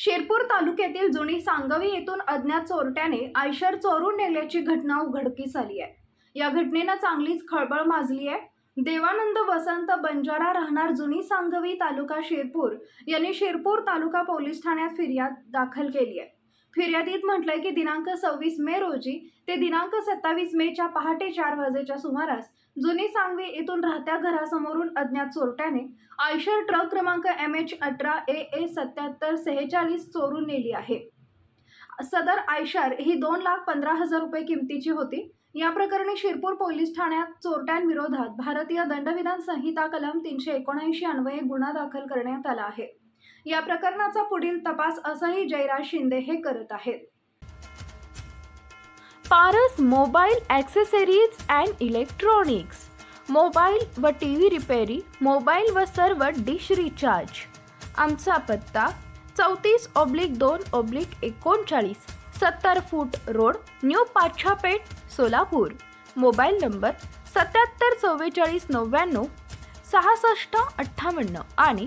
शिरपूर तालुक्यातील जुनी सांगवी येथून अज्ञात चोरट्याने आयशर चोरून नेल्याची घटना उघडकीस आली आहे. या घटनेनं चांगलीच खळबळ माजली आहे. देवानंद वसंत बंजारा राहणार जुनी सांगवी तालुका शिरपूर यांनी शिरपूर तालुका पोलीस ठाण्यात फिर्याद दाखल केली आहे. फिर्यादीत म्हटलंय की दिनांक सव्वीस मे रोजी ते दिनांक सत्तावीस मेच्या पहाटे चार वाजेच्या सुमारास जुनी सांगवी येथून राहत्या घरासमोरून अज्ञात चोरट्याने आयशर ट्रक क्रमांक एम एच अठरा ए ए सत्याहत्तर सेहेचाळीस चोरून नेली आहे. सदर आयशर ही दोन लाख पंधरा हजार रुपये किमतीची होती. या प्रकरणी शिरपूर पोलीस ठाण्यात चोरट्यांविरोधात भारतीय दंडविधान संहिता कलम तीनशे एकोणऐंशी अन्वये गुन्हा दाखल करण्यात आला आहे. या प्रकरणाचा पुढील तपास असंही जयराज शिंदे हे करत आहेत. Paras mobile accessories and electronics. Mobile व टी व्ही रिपेरी मोबाईल व सर्व डिश रिचार्ज. आमचा पत्ता चौतीस ऑब्लिक दोन ऑब्लिक एकोणचाळीस सत्तर foot road new Pachhapeth Solapur. Mobile number सत्याहत्तर चव्वेचाळीस नव्याण्णव सहासष्ट अठ्ठावन्न आणि